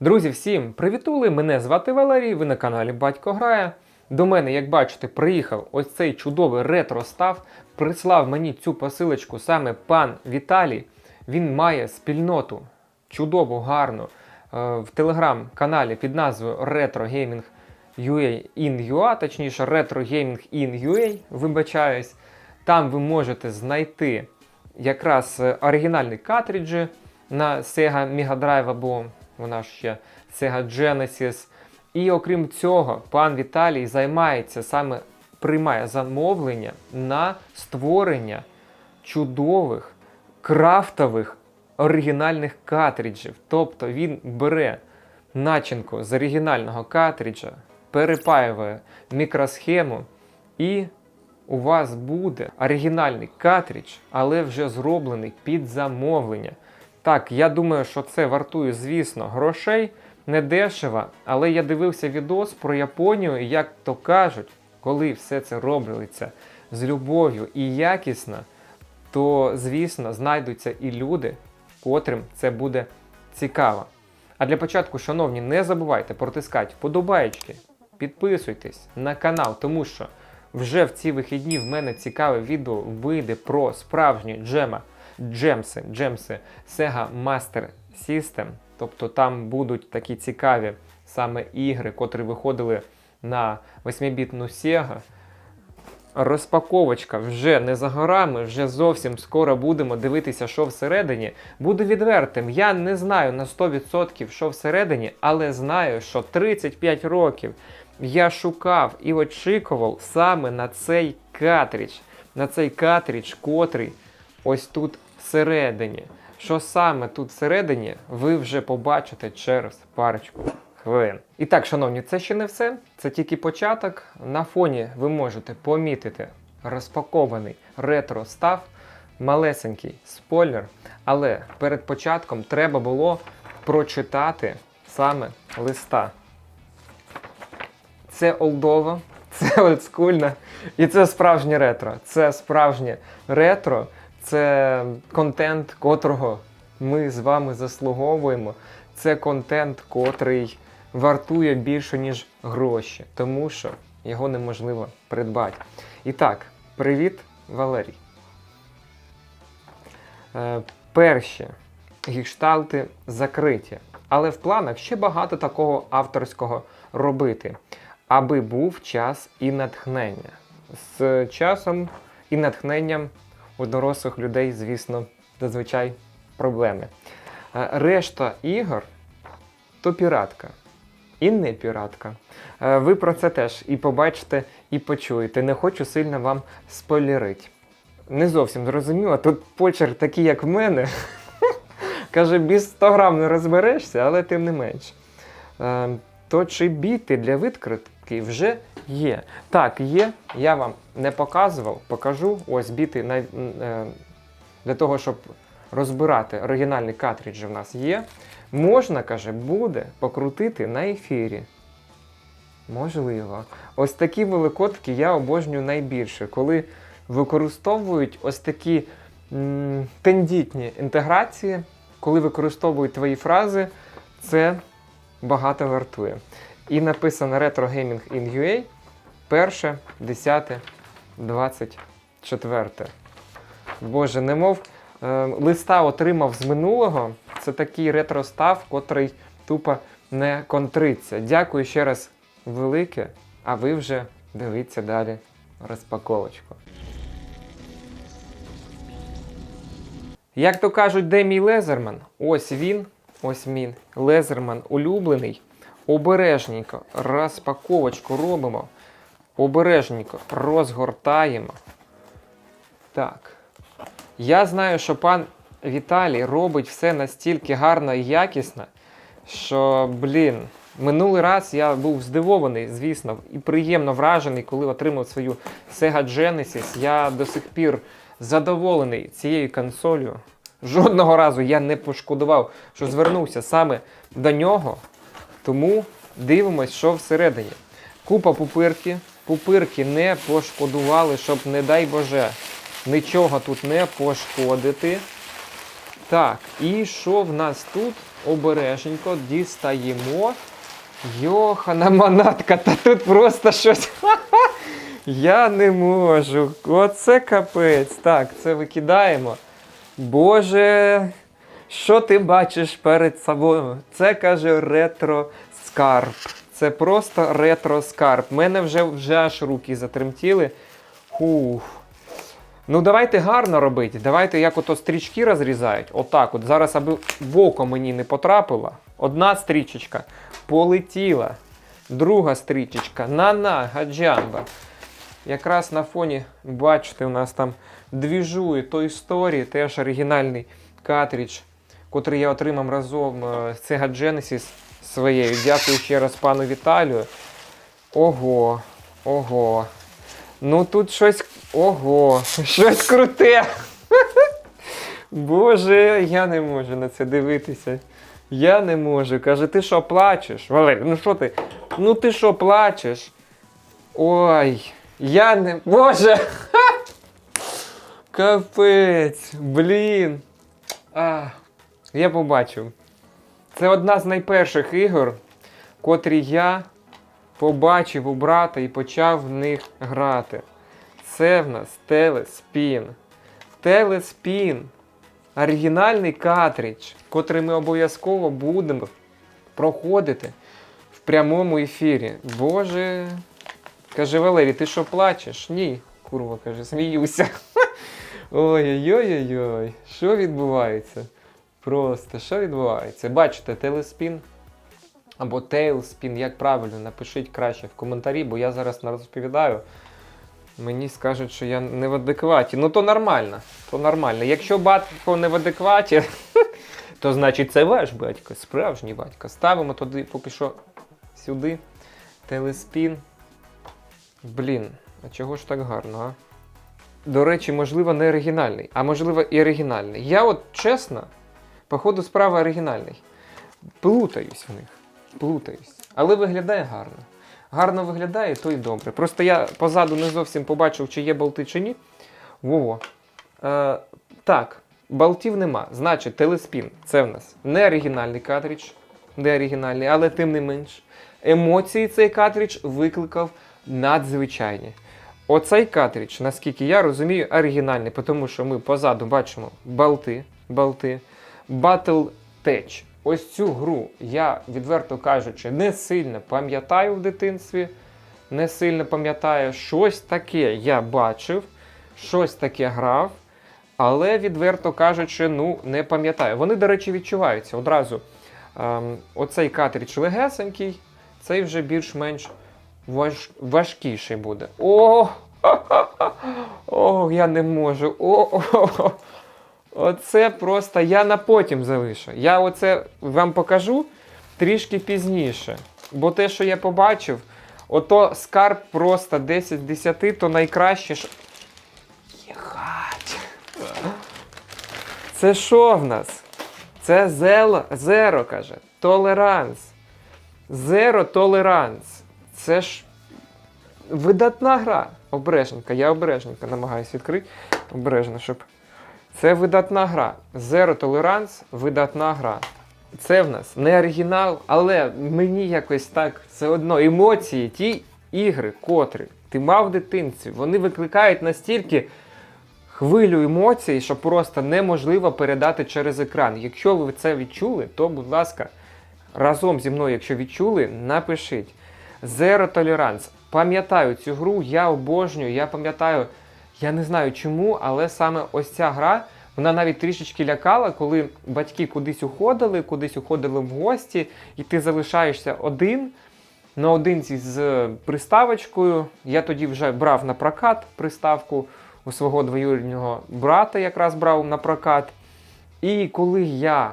Друзі, всім привітули! Мене звати Валерій, ви на каналі Батько Грає. До мене, як бачите, приїхав ось цей чудовий ретро-став. Прислав мені цю посилочку саме пан Віталій. Він має спільноту чудову, гарну е, в телеграм-каналі під назвою Retro Gaming UA in UA, точніше Retro Gaming in UA, вибачаюсь. Там ви можете знайти якраз е, оригінальні картриджі на Sega Mega Drive або вона ж ще Sega Genesis. І окрім цього, пан Віталій займається саме приймає замовлення на створення чудових крафтових оригінальних картриджів. Тобто він бере начинку з оригінального картриджа, перепаює мікросхему і у вас буде оригінальний картридж, але вже зроблений під замовлення. Так, я думаю, що це вартує, звісно, грошей не дешево, але я дивився відос про Японію, і як то кажуть, коли все це робиться з любов'ю і якісно, то, звісно, знайдуться і люди, котрим це буде цікаво. А для початку, шановні, не забувайте протискати вподобаєчки, підписуйтесь на канал, тому що вже в ці вихідні в мене цікаве відео вийде про справжні джема, джемси, джемси Sega Master System. Тобто там будуть такі цікаві саме ігри, котрі виходили на 8-бітну Sega. Розпаковочка вже не за горами, вже зовсім скоро будемо дивитися, що всередині. Буду відвертим, я не знаю на 100% що всередині, але знаю, що 35 років я шукав і очікував саме на цей картридж. На цей картридж, котрий ось тут всередині. Що саме тут всередині, ви вже побачите через парочку хвилин. І так, шановні, це ще не все. Це тільки початок. На фоні ви можете помітити розпакований ретро став, малесенький спойлер. Але перед початком треба було прочитати саме листа. Це олдово, це олдскульно і це справжнє ретро. Це справжнє ретро, це контент, котрого ми з вами заслуговуємо. Це контент, котрий вартує більше, ніж гроші, тому що його неможливо придбати. І так, привіт, Валерій. Е, перші гішталти закриті, але в планах ще багато такого авторського робити, аби був час і натхнення. З часом і натхненням у дорослих людей, звісно, зазвичай проблеми. Е, Решта ігор то піратка. І не піратка. Е, Ви про це теж і побачите, і почуєте. Не хочу сильно вам спойлерити. Не зовсім зрозуміло. Тут почерк такий, як в мене. Каже, без 100 грам не розберешся, але тим не менш. Е, То чи біти для відкритки вже є. Так, є. Я вам не показував, покажу. Ось біти най- е, для того, щоб розбирати оригінальні картриджі в нас є. Можна, каже, буде покрутити на ефірі. Можливо. Ось такі великодки я обожнюю найбільше, коли використовують ось такі м, тендітні інтеграції, коли використовують твої фрази, це багато вартує. І написано Retro Gaming in UA 1, 10, 24. Боже, немов е, листа отримав з минулого. Це такий ретро-став, котрий тупо не контриться. Дякую ще раз велике, а ви вже дивіться далі розпаковочку. Як то кажуть, де мій лезерман? Ось він, ось мій лезерман улюблений. Обережненько розпаковочку робимо. Обережненько розгортаємо. Так. Я знаю, що пан Віталій робить все настільки гарно і якісно, що, блін, минулий раз я був здивований, звісно, і приємно вражений, коли отримав свою Sega Genesis. Я до сих пір задоволений цією консолью. Жодного разу я не пошкодував, що звернувся саме до нього. Тому дивимось, що всередині. Купа пупирки. Пупирки не пошкодували, щоб, не дай Боже, нічого тут не пошкодити. Так, і що в нас тут? обереженько дістаємо. Йохана манатка, та тут просто щось. Я не можу. Оце капець. Так, це викидаємо. Боже, що ти бачиш перед собою? Це каже ретро скарб. Це просто ретро скарб. Мене вже, вже аж руки затремтіли. Хух. Ну, давайте гарно робити. Давайте як ото стрічки розрізають. Отак от. Зараз, аби в око мені не потрапило. Одна стрічечка полетіла. Друга стрічечка. На-на, гаджамба. Якраз на фоні, бачите, у нас там двіжує Toy Story, теж оригінальний картридж, котрий я отримав разом е, з Sega Genesis своєю. Дякую ще раз пану Віталію. Ого, ого. Ну тут щось. Ого, щось круте. Боже, я не можу на це дивитися. Я не можу. Каже, ти що плачеш? Валерій, ну що ти? Ну ти що плачеш? Ой, я не. Боже! Капець, блін. А, я побачив. Це одна з найперших ігор, котрі я побачив у брата і почав в них грати. Це в нас Телеспін. Телеспін. Оригінальний картридж, котрий ми обов'язково будемо проходити в прямому ефірі. Боже. Каже Валерій, ти що плачеш? Ні. Курва, каже, сміюся. Ой-ой-ой-ой. Що відбувається? Просто що відбувається? Бачите, телеспін або тейлспін, як правильно, напишіть краще в коментарі, бо я зараз не розповідаю. Мені скажуть, що я не в адекваті. Ну то нормально. То нормально. Якщо батько не в адекваті, то значить це ваш батько, справжній батько. Ставимо туди поки що сюди. Телеспін. Блін, а чого ж так гарно, а? До речі, можливо, не оригінальний, а можливо і оригінальний. Я от чесно, по ходу справи оригінальний. Плутаюсь в них. Плутаюсь. Але виглядає гарно. Гарно виглядає, то й добре. Просто я позаду не зовсім побачив, чи є болти, чи ні. Во-во. Е, так, болтів нема. Значить, телеспін. Це в нас не оригінальний картридж, не оригінальний, але тим не менш. Емоції цей картридж викликав надзвичайні. Оцей картридж, наскільки я розумію, оригінальний, тому що ми позаду бачимо болти, болти, Battle Tech. Ось цю гру я, відверто кажучи, не сильно пам'ятаю в дитинстві. Не сильно пам'ятаю, щось таке я бачив, щось таке грав, але, відверто кажучи, ну, не пам'ятаю. Вони, до речі, відчуваються одразу. Ем, оцей картридж легесенький, цей вже більш-менш важ... важкіший буде. О! О, я не можу. О, о, о. Оце просто я на потім залишу. Я оце вам покажу трішки пізніше. Бо те, що я побачив, ото скарб просто 10 10, то найкраще. Що... Єхать. Це що в нас? Це зело, зеро, каже. Толеранс. Зеро толеранс. Це ж видатна гра. Обережненько, я обережненько намагаюся відкрити. Обережно, щоб. Це видатна гра. Zero Tolerance видатна гра. Це в нас не оригінал, але мені якось так все одно емоції, ті ігри, котрі ти мав в дитинстві, вони викликають настільки хвилю емоцій, що просто неможливо передати через екран. Якщо ви це відчули, то, будь ласка, разом зі мною, якщо відчули, напишіть. Zero Tolerance. Пам'ятаю цю гру, я обожнюю, я пам'ятаю. Я не знаю чому, але саме ось ця гра, вона навіть трішечки лякала, коли батьки кудись уходили, кудись уходили в гості, і ти залишаєшся один наодинці з приставочкою. Я тоді вже брав на прокат приставку у свого двоюрідного брата, якраз брав на прокат. І коли я,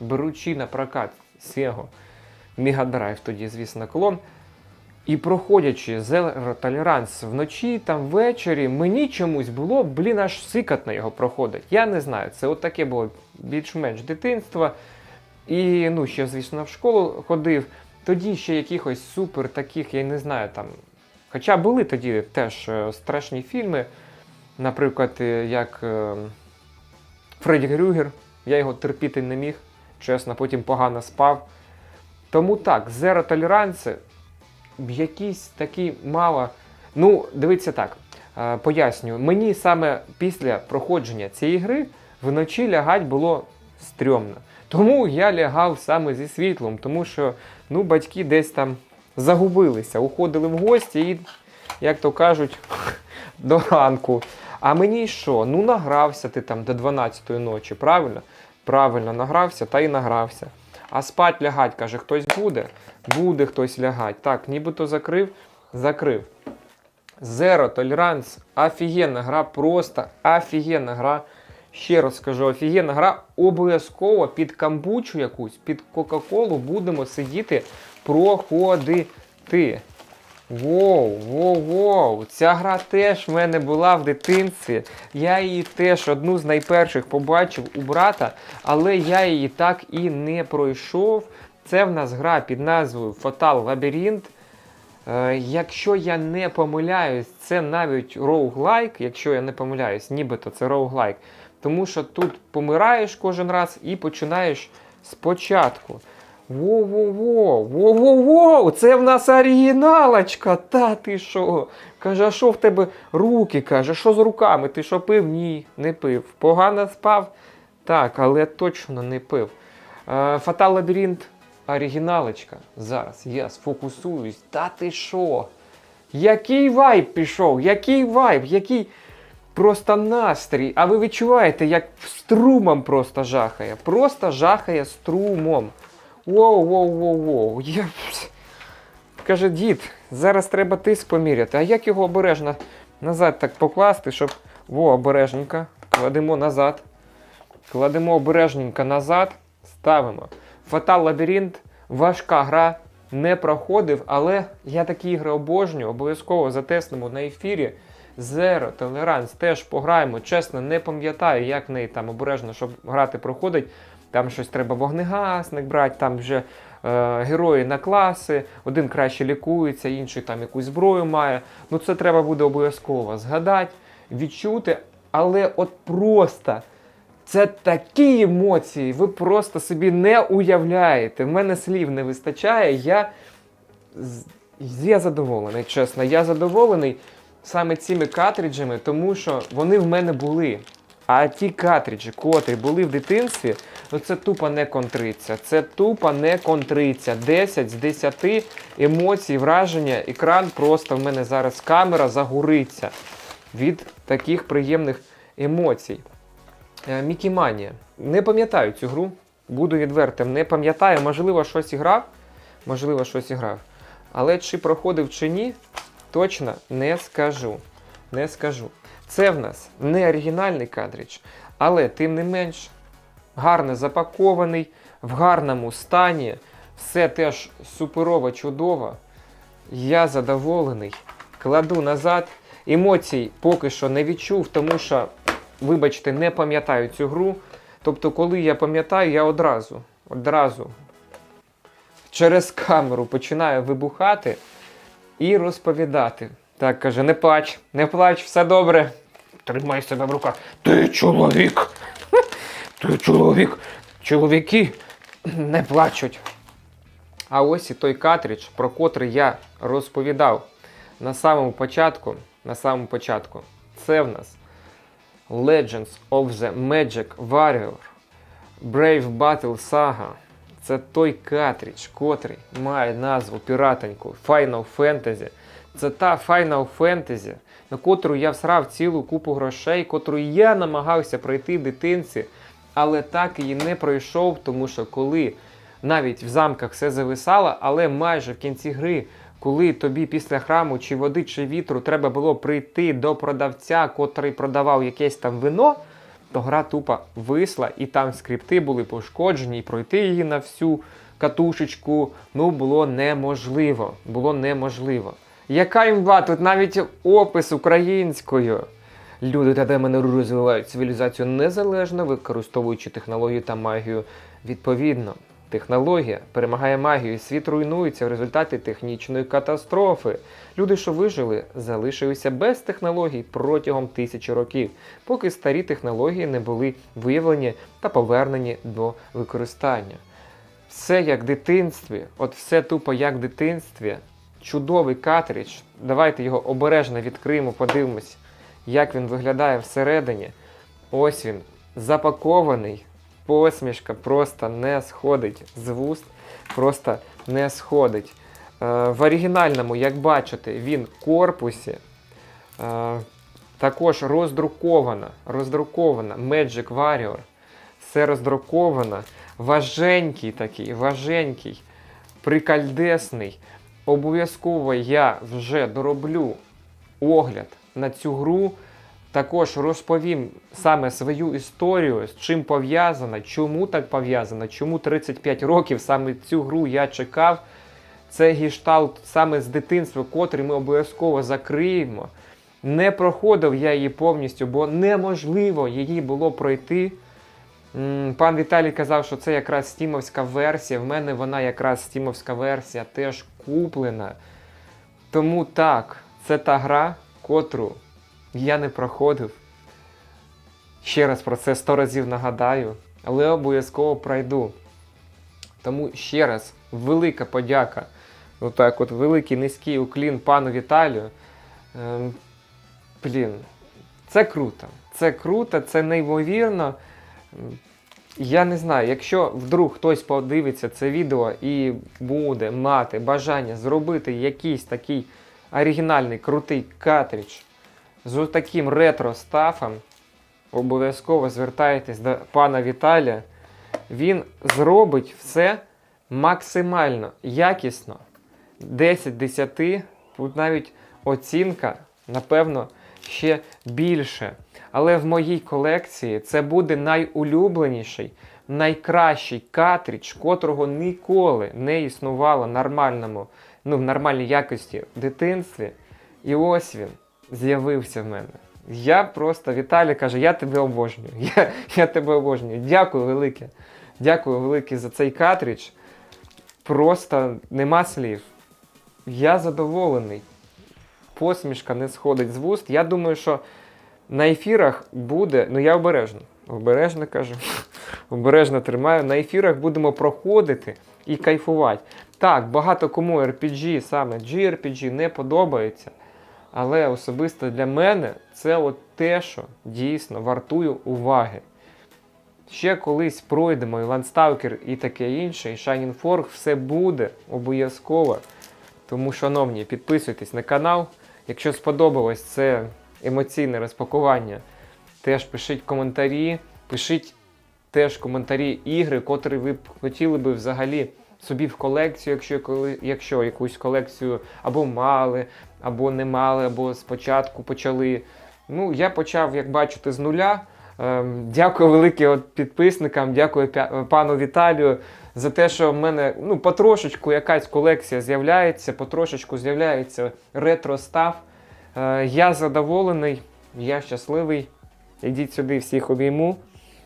беручи на прокат Sega Mega тоді, звісно, клон, і проходячи Zero Tolerance вночі, там ввечері, мені чомусь було, блін, аж сикатно його проходить. Я не знаю, це от таке було більш-менш дитинство. І ну, ще, звісно, в школу ходив. Тоді ще якихось супер таких, я не знаю, там. Хоча були тоді теж е, страшні фільми, наприклад, е, як е, Фредді Грюгер, я його терпіти не міг. чесно, потім погано спав. Тому так, Zero Tolerance якийсь такий мало. Ну, дивіться так, е, пояснюю. Мені саме після проходження цієї гри вночі лягать було стрьомно. Тому я лягав саме зі світлом, тому що ну, батьки десь там загубилися, уходили в гості і, як то кажуть, до ранку. А мені що? Ну награвся ти там до 12-ї ночі, правильно? Правильно, награвся та й награвся. А спать лягать, каже, хтось буде? Буде хтось лягать. Так, нібито закрив, закрив. Zero Tolerance, офігенна гра, просто офігенна гра. Ще раз скажу, офігенна гра. Обов'язково під камбучу якусь, під Кока-Колу будемо сидіти проходити. Воу, воу, воу. Ця гра теж в мене була в дитинстві. Я її теж одну з найперших побачив у брата, але я її так і не пройшов. Це в нас гра під назвою Fatal Labyrinth. Е, якщо я не помиляюсь, це навіть роуглайк, якщо я не помиляюсь, нібито це роуглайк. Тому що тут помираєш кожен раз і починаєш спочатку. Воу-воу-воу, воу-воу-воу, це в нас оригіналочка, та ти що? Каже, а що в тебе руки? Каже, що з руками? Ти що пив? Ні, не пив. Погано спав? Так, але точно не пив. Е, Фатал Лабіринт оригіналочка. Зараз я сфокусуюсь. Та ти що? Який вайб пішов? Який вайб? Який просто настрій? А ви відчуваєте, як струмом просто жахає? Просто жахає струмом. Воу, воу, воу, воу. Я... Каже, дід, зараз треба тиск поміряти. А як його обережно назад так покласти, щоб. Во, обережненько. Кладемо назад. Кладемо обережненько назад. Ставимо. Фатал Лабіринт, важка гра, не проходив, але я такі ігри обожнюю, обов'язково затеснемо на ефірі. Zero Tolerance теж пограємо. Чесно, не пам'ятаю, як в неї там обережно, щоб грати проходить. Там щось треба вогнегасник брати, там вже е, герої на класи, один краще лікується, інший там якусь зброю має. Ну це треба буде обов'язково згадати, відчути, але от просто. Це такі емоції, ви просто собі не уявляєте. В мене слів не вистачає. Я, я задоволений, чесно. Я задоволений саме цими картриджами, тому що вони в мене були. А ті картриджі, котрі були в дитинстві, ну це тупо не контриться. Це тупо не контриться. 10 з 10 емоцій, враження, екран просто в мене зараз камера загориться від таких приємних емоцій. Е, Мікі Манія. Не пам'ятаю цю гру, буду відвертим. Не пам'ятаю, можливо, щось і грав. Можливо, щось і грав. Але чи проходив чи ні, точно не скажу. Не скажу. Це в нас не оригінальний картридж, але тим не менш гарно запакований, в гарному стані. Все теж суперово, чудово. Я задоволений. Кладу назад. Емоцій поки що не відчув, тому що, вибачте, не пам'ятаю цю гру. Тобто, коли я пам'ятаю, я одразу, одразу через камеру починаю вибухати і розповідати. Так, каже, не плач, не плач, все добре. Тримай себе в руках. Ти чоловік. Чоловік. Чоловіки не плачуть. А ось і той картридж, про котрий я розповідав на самому початку. На самому початку. Це в нас Legends of the Magic Warrior Brave Battle Saga. Це той картридж, котрий має назву піратоньку Final Fantasy. Це та Final Fantasy, на котру я всрав цілу купу грошей, котру я намагався пройти дитинці, але так її не пройшов, тому що коли навіть в замках все зависало, але майже в кінці гри, коли тобі після храму чи води, чи вітру треба було прийти до продавця, котрий продавав якесь там вино, то гра тупо висла, і там скрипти були пошкоджені, і пройти її на всю катушечку ну було неможливо. Було неможливо. Яка імба? Тут навіть опис українською. Люди та демони розвивають цивілізацію незалежно, використовуючи технологію та магію відповідно. Технологія перемагає магію, світ руйнується в результаті технічної катастрофи. Люди, що вижили, залишилися без технологій протягом тисячі років, поки старі технології не були виявлені та повернені до використання. Все як в дитинстві, от все тупо як в дитинстві. Чудовий картридж. Давайте його обережно відкриємо, подивимось, як він виглядає всередині. Ось він, запакований. Посмішка просто не сходить з вуст, просто не сходить. Е, в оригінальному, як бачите, він в корпусі. Е, також роздрукована, роздрукована Magic Warrior. Все роздруковано. Важенький такий, важенький, прикальдесний. Обов'язково я вже дороблю огляд на цю гру. Також розповім саме свою історію, з чим пов'язана, чому так пов'язано, чому 35 років саме цю гру я чекав. Це гішталт саме з дитинства, котрий ми обов'язково закриємо. Не проходив я її повністю, бо неможливо її було пройти. Пан Віталій казав, що це якраз стімовська версія. В мене вона якраз стімовська версія теж куплена. Тому так, це та гра, котру я не проходив. Ще раз про це 100 разів нагадаю, але обов'язково пройду. Тому ще раз велика подяка. Отак, от великий низький уклін пану Віталію. Ем, блін, це круто. Це круто, це неймовірно. Я не знаю, якщо вдруг хтось подивиться це відео і буде мати бажання зробити якийсь такий оригінальний крутий картридж з таким ретро-стафом, обов'язково звертайтесь до пана Віталія. Він зробить все максимально якісно. 10 10, тут навіть оцінка, напевно, ще більше. Але в моїй колекції це буде найулюбленіший, найкращий картридж, котрого ніколи не існувало нормальному, ну, в нормальній якості в дитинстві. І ось він з'явився в мене. Я просто, Віталій каже, я тебе обожнюю. Я, я тебе обожнюю. Дякую велике. Дякую велике за цей картридж. Просто нема слів. Я задоволений. Посмішка не сходить з вуст. Я думаю, що на ефірах буде. Ну я обережно. Обережно кажу. Обережно тримаю. На ефірах будемо проходити і кайфувати. Так, багато кому RPG, саме JRPG не подобається. Але особисто для мене це от те, що дійсно вартує уваги. Ще колись пройдемо і Landstalker і таке інше, і Shining Forge, все буде обов'язково. Тому, шановні, підписуйтесь на канал. Якщо сподобалось це емоційне розпакування, теж пишіть коментарі, пишіть теж коментарі ігри, котрі ви б хотіли би взагалі собі в колекцію, якщо, якщо якусь колекцію або мали, або не мали, або спочатку почали. Ну, я почав, як бачите, з нуля. Ем, Дякую велике підписникам, дякую пану Віталію за те, що в мене ну, потрошечку якась колекція з'являється, потрошечку з'являється ретро-став. Е, Я задоволений, я щасливий. Ідіть сюди, всіх обійму.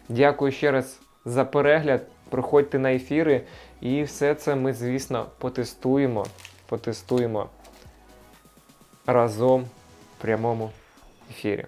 Дякую ще раз за перегляд. Приходьте на ефіри. І все це ми, звісно, потестуємо. Потестуємо разом в прямому ефірі.